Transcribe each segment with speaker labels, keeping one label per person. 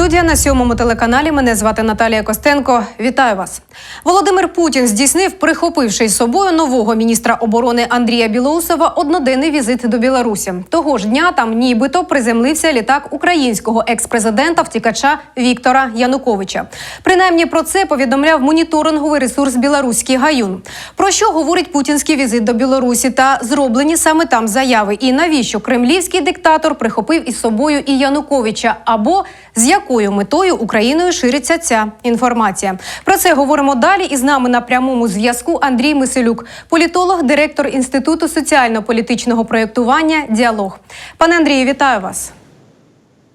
Speaker 1: студія на сьомому телеканалі. Мене звати Наталія Костенко. Вітаю вас. Володимир Путін здійснив, прихопивши із собою нового міністра оборони Андрія Білоусова, одноденний візит до Білорусі. Того ж дня там нібито приземлився літак українського екс-президента втікача Віктора Януковича. Принаймні про це повідомляв моніторинговий ресурс Білоруський гаюн. Про що говорить путінський візит до Білорусі та зроблені саме там заяви? І навіщо кремлівський диктатор прихопив із собою і Януковича? Або з якою метою Україною шириться ця інформація? Про це говоримо далі. І з нами на прямому зв'язку Андрій Миселюк, політолог, директор інституту соціально-політичного проєктування Діалог. Пане Андрію, вітаю вас.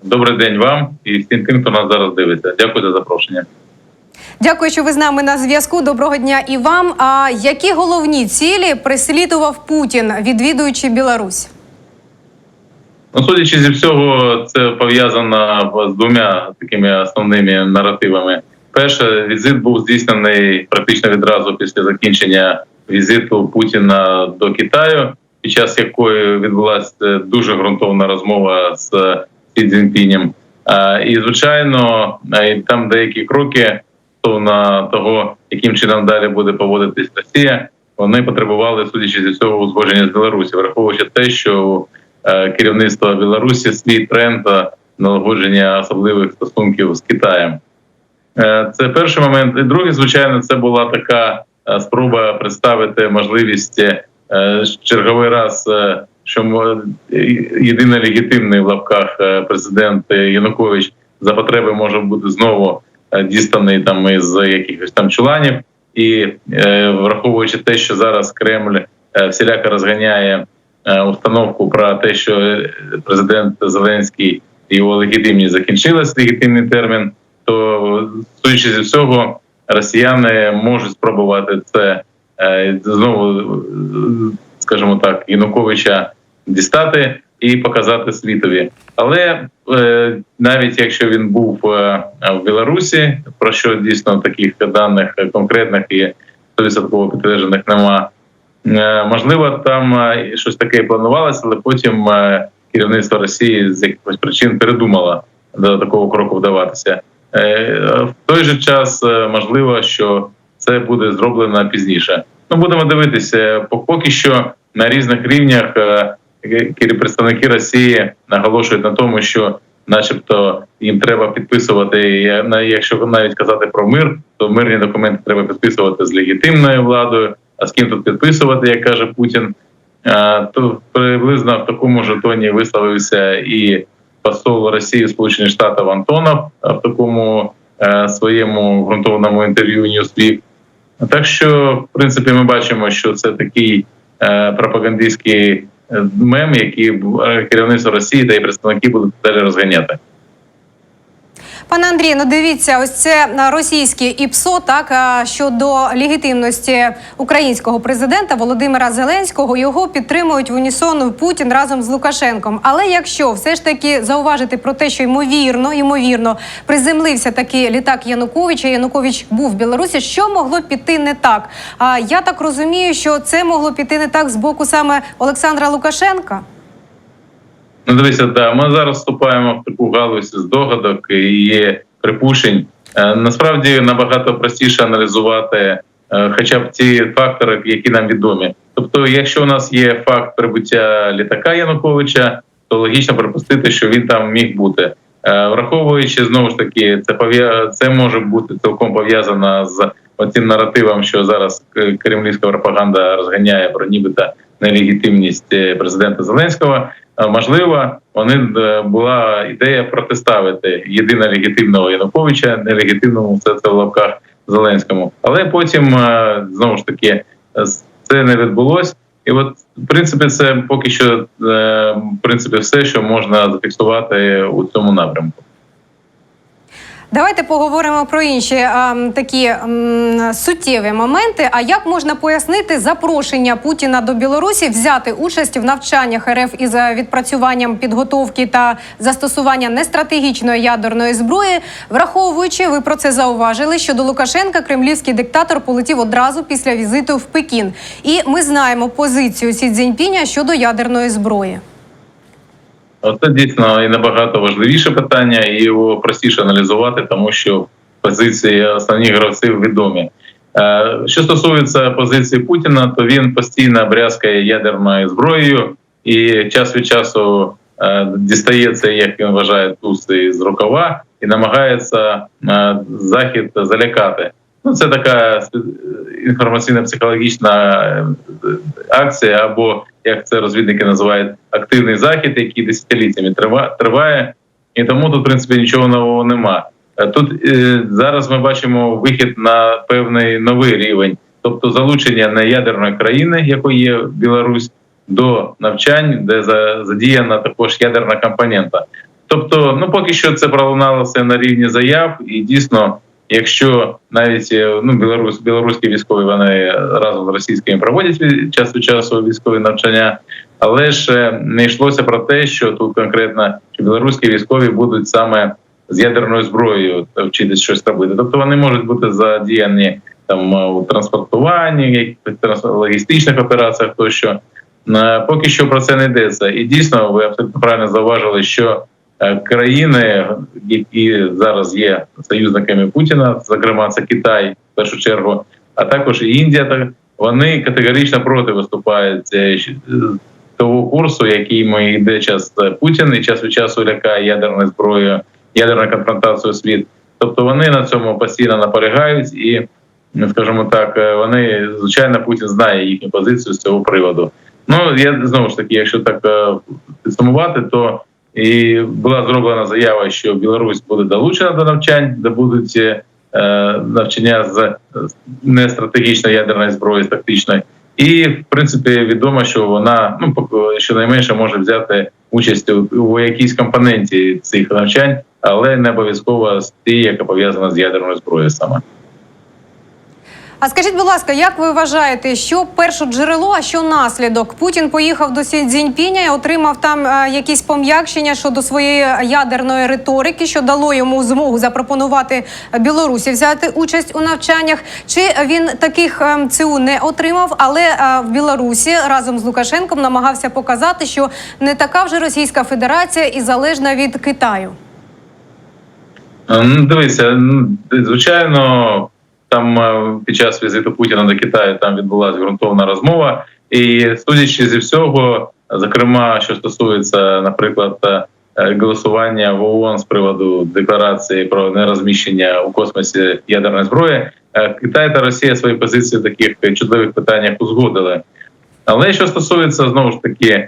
Speaker 2: Добрий день вам і всім тим, хто нас зараз дивиться. Дякую за запрошення.
Speaker 1: Дякую, що ви з нами на зв'язку. Доброго дня і вам. А які головні цілі переслідував Путін, відвідуючи Білорусь?
Speaker 2: Ну, судячи зі всього, це пов'язано з двома такими основними наративами. Перше, візит був здійснений практично відразу після закінчення візиту Путіна до Китаю, під час якої відбулася дуже ґрунтовна розмова з Сі Цзіньпінем. І звичайно, там деякі кроки стосовно того, яким чином далі буде поводитись Росія, вони потребували, судячи зі всього, узгодження з Білорусі, враховуючи те, що е, керівництво Білорусі свій тренд налагодження особливих стосунків з Китаєм. Е, Це перший момент. І другий, звичайно, це була така е, спроба представити можливість е, черговий раз, е, що єдиний легітимний в лапках е, президент Янукович за потреби може бути знову е, дістаний там із якихось там чуланів, і е, враховуючи те, що зараз Кремль е, всіляко розганяє е, установку про те, що е, президент Зеленський його легітимність закінчилась легітимний термін, то судячи зі всього, росіяни можуть спробувати це е, знову, е, скажімо так, Януковича дістати і показати світові. Але е, навіть якщо він був е, в Білорусі, про що дійсно таких даних конкретних і 100% підтверджених нема. Е, Можливо, там е, щось таке планувалося, але потім е, керівництво Росії з якихось причин передумало до такого кроку вдаватися. В той же час можливо, що це буде зроблено пізніше. Ну будемо дивитися. Поки що на різних рівнях представники Росії наголошують на тому, що, начебто, їм треба підписувати. Якщо навіть казати про мир, то мирні документи треба підписувати з легітимною владою. А з ким тут підписувати, як каже Путін, то приблизно в такому ж тоні висловився і посол Росії Сполучених Штатів Антонов в такому е, своєму ґрунтовному інтерв'ю Newsweek. Так що, в принципі, ми бачимо, що це такий е, пропагандистський е, мем, який керівництво Росії та і представники будуть далі розганяти.
Speaker 1: Пане Андрію, ну дивіться, ось це російське ІПСО, так щодо легітимності українського президента Володимира Зеленського його підтримують в унісон Путін разом з Лукашенком. Але якщо все ж таки зауважити про те, що ймовірно, ймовірно, приземлився такий літак Януковича, Янукович був в Білорусі, що могло піти не так? А я так розумію, що це могло піти не так з боку саме Олександра Лукашенка.
Speaker 2: Ну, дивіться, да, ми зараз вступаємо в таку галузь здогадок і припущень. Е, Насправді набагато простіше аналізувати е, хоча б ті фактори, які нам відомі. Тобто, якщо у нас є факт прибуття літака Януковича, то логічно припустити, що він там міг бути. Е, Враховуючи знову ж таки, це це може бути цілком пов'язано з цим наративом, що зараз кремлівська пропаганда розганяє про нібито нелегітимність е, президента Зеленського. Е, Можливо, вони е, була ідея протиставити єдино легітимного Януковича, нелегітимному все це в лапках Зеленському. Але потім знову ж таки це не відбулось. І от в принципі, це поки що в принципі все, що можна зафіксувати у цьому напрямку.
Speaker 1: Давайте поговоримо про інші а, такі м, суттєві моменти. А як можна пояснити запрошення Путіна до Білорусі взяти участь в навчаннях РФ із е, відпрацюванням підготовки та застосування нестратегічної ядерної зброї, враховуючи, ви про це зауважили, що до Лукашенка кремлівський диктатор полетів одразу після візиту в Пекін. І ми знаємо позицію Сі Цзіньпіня щодо ядерної зброї.
Speaker 2: Це дійсно і набагато важливіше питання, і його простіше аналізувати, тому що позиції основних гравців відомі. Е, Що стосується позиції Путіна, то він постійно брязкає ядерною зброєю і час від часу е, дістається, як він вважає, туси з рукава і намагається е, захід залякати. Ну, це така інформаційно-психологічна акція, або як це розвідники називають активний захід, який десятиліттями трива- триває, і тому тут в принципі нічого нового нема. Е, Тут е, зараз ми бачимо вихід на певний новий рівень, тобто залучення не ядерної країни, якою є Білорусь, до навчань, де за- задіяна також ядерна компонента. Тобто, ну поки що це пролуналося на рівні заяв, і дійсно, якщо навіть е, ну білорус, білоруські військові вони разом з російськими проводять час від часу військові навчання, але ж е, не йшлося про те, що тут конкретно що білоруські військові будуть саме з ядерною зброєю вчитись щось робити. Тобто вони можуть бути задіяні там у транспортуванні, логістичних операціях, тощо. Е, Поки що про це не йдеться. І дійсно, ви абсолютно правильно зауважили, що е, країни, які зараз є союзниками Путіна, зокрема це Китай в першу чергу, а також і Індія, так вони категорично проти виступають е, е, того курсу, який ми йде час Путін, і час від часу лякає ядерною зброєю, ядерною конфронтацією світ. Тобто вони на цьому постійно наполягають, і скажімо так, е, вони звичайно Путін знає їхню позицію з цього приводу. Ну я знову ж таки, якщо так е, підсумувати, то і була зроблена заява, що Білорусь буде долучена до навчань, де будуть е, навчання з нестратегічної ядерної зброї, з тактичної. І в принципі відомо, що вона ну щонайменше може взяти участь у, у якійсь компоненті цих навчань, але не обов'язково з тієї, яка пов'язана з ядерною зброєю саме.
Speaker 1: А скажіть, будь ласка, як ви вважаєте, що перше джерело, а що наслідок? Путін поїхав до Сі Цзіньпіня і отримав там е, якісь пом'якшення щодо своєї ядерної риторики, що дало йому змогу запропонувати Білорусі взяти участь у навчаннях. Чи він таких е, ЦУ не отримав, але е, в Білорусі разом з Лукашенком намагався показати, що не така вже Російська Федерація і залежна від Китаю?
Speaker 2: Е, Ну, дивися, ну, звичайно, там е, під час візиту Путіна до Китаю там відбулася ґрунтовна розмова, і судячи зі всього, зокрема, що стосується, наприклад, е, голосування в ООН з приводу декларації про нерозміщення у космосі ядерної зброї, е, Китай та Росія свої позиції в таких чудових питаннях узгодили. Але що стосується знову ж таки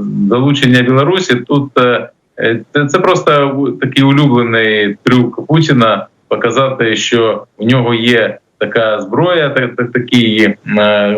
Speaker 2: долучення Білорусі, тут це просто такий улюблений трюк Путіна показати, що у нього є така зброя, так, так, такий е,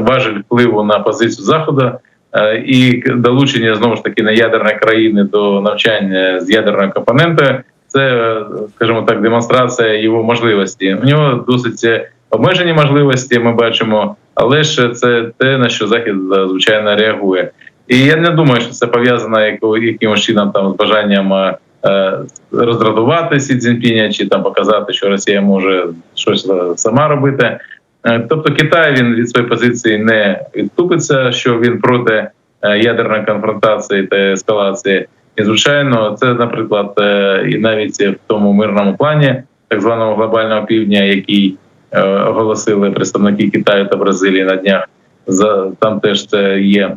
Speaker 2: важель впливу на позицію заходу. е, І долучення знову ж таки на ядерної країни до навчання з ядерною компонентою, це, е, скажімо так, демонстрація його можливості. У нього досить обмежені можливості, ми бачимо, але ж це те, на що захід звичайно реагує. І я не думаю, що це пов'язано якимось чином там з бажанням е, роздратувати Сі Цзіньпіня чи там показати, що Росія може щось е, сама робити. Е, Тобто Китай він від своєї позиції не відступиться, що він проти ядерної конфронтації та ескалації. І звичайно, це, наприклад, і навіть в тому мирному плані так званого глобального півдня, який оголосили представники Китаю та Бразилії на днях, там теж це є.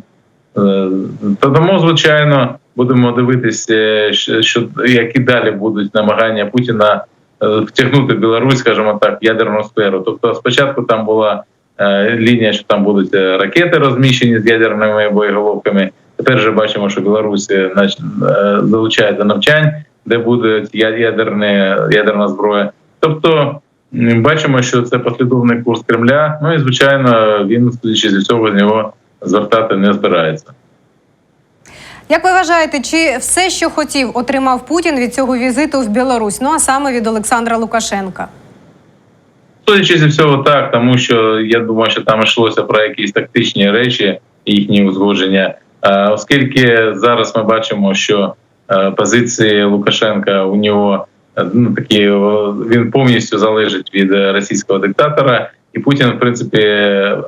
Speaker 2: Тому, звичайно, будемо дивитися, що, що які далі будуть намагання Путіна е, втягнути Білорусь, скажімо так, в ядерну сферу. Тобто, спочатку там була е, лінія, що там будуть е, ракети розміщені з ядерними боєголовками. Тепер вже бачимо, що Білорусь е, е, залучає до навчань, де буде я- ядерне, ядерна зброя. Тобто бачимо, що це послідовний курс Кремля. Ну і звичайно, він судячи зі всього з нього звертати не збирається.
Speaker 1: Як ви вважаєте, чи все, що хотів, отримав Путін від цього візиту в Білорусь? Ну а саме від Олександра Лукашенка?
Speaker 2: Судячи зі всього, так, тому що я думаю, що там йшлося про якісь тактичні речі, їхні узгодження. Е, Оскільки зараз ми бачимо, що е, позиції Лукашенка у нього е, ну такі він повністю залежить від російського диктатора, і Путін, в принципі,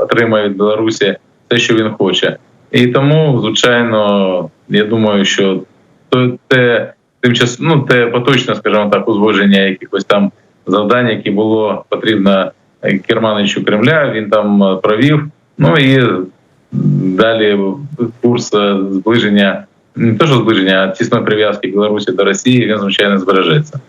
Speaker 2: отримає від Білорусі те, що він хоче. І тому, звичайно, я думаю, що то те тимчас, ну те поточне, скажімо так, узгодження якихось там завдань, які було потрібно е, керманичу Кремля. Він там е, провів. Ну і далі курс е, зближення, не те, що зближення, а тісної прив'язки Білорусі до Росії, він звичайно збережеться.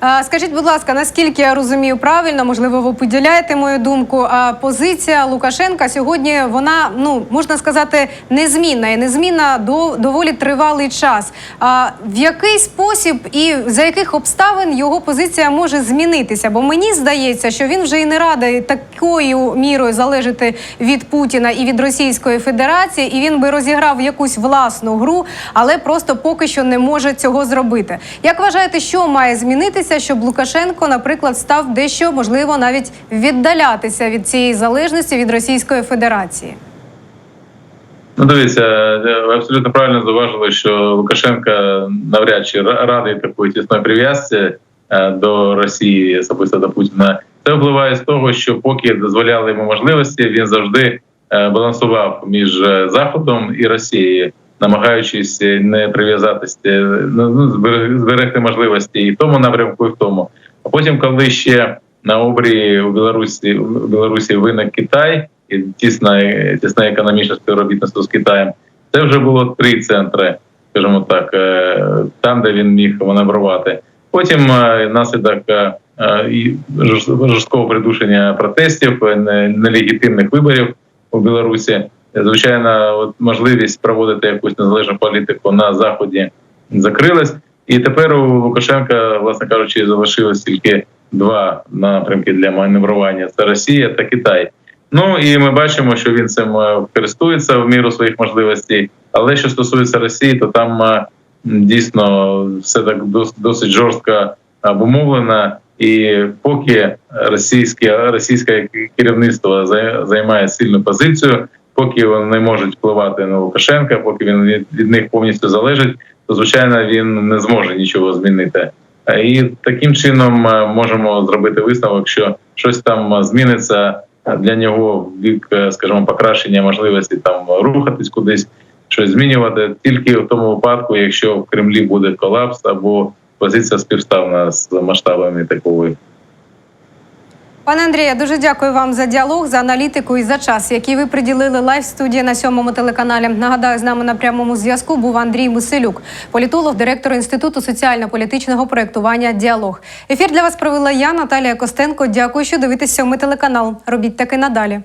Speaker 1: А, Скажіть, будь ласка, наскільки я розумію правильно, можливо, ви поділяєте мою думку. А позиція Лукашенка сьогодні вона ну можна сказати незмінна і незмінна до доволі тривалий час. А в який спосіб і за яких обставин його позиція може змінитися? Бо мені здається, що він вже і не радий такою мірою залежати від Путіна і від Російської Федерації, і він би розіграв якусь власну гру, але просто поки що не може цього зробити. Як вважаєте, що має змінитися, щоб Лукашенко, наприклад, став дещо можливо навіть віддалятися від цієї залежності від Російської Федерації?
Speaker 2: Ну, дивіться, е, ви абсолютно правильно зауважили, що Лукашенка навряд чи радий такої тісної прив'язці е, до Росії, особисто до Путіна. Це впливає з того, що поки дозволяли йому можливості, він завжди е, балансував між е, Заходом і Росією, намагаючись е, не прив'язатися, ну, ну, зберегти можливості і в тому напрямку, і в тому. А потім, коли ще на обрії у Білорусі у Білорусі виник Китай і тісне, тісне економічне співробітництво з Китаєм, це вже було три центри, скажімо так, там, де він міг маневрувати. Потім внаслідок е, і жорсткого придушення протестів, е, нелегітимних виборів у Білорусі, е, звичайно, от можливість проводити якусь незалежну політику на заході закрилась. І тепер у Лукашенка, власне кажучи, залишилось тільки два напрямки для маневрування: це Росія та Китай. Ну і ми бачимо, що він цим е, користується в міру своїх можливостей. Але що стосується Росії, то там е, дійсно все так дос- досить жорстко обумовлено. І поки російське російське керівництво зай- займає сильну позицію, поки вони не можуть впливати на Лукашенка, поки він від, від них повністю залежить, то звичайно він не зможе нічого змінити. І таким чином можемо зробити висновок, що щось там зміниться для нього в бік, е, скажімо, покращення можливості там рухатись кудись, щось змінювати тільки в тому випадку, якщо в Кремлі буде колапс або позиція співставна з масштабами такої.
Speaker 1: Пане Андрія, дуже дякую вам за діалог, за аналітику і за час, який ви приділили лайв студії на сьомому телеканалі. Нагадаю, з нами на прямому зв'язку був Андрій Муселюк, політолог, директор інституту соціально-політичного проєктування Діалог. Ефір для вас провела я, Наталія Костенко. Дякую, що дивитесь сьомий телеканал. Робіть таки надалі.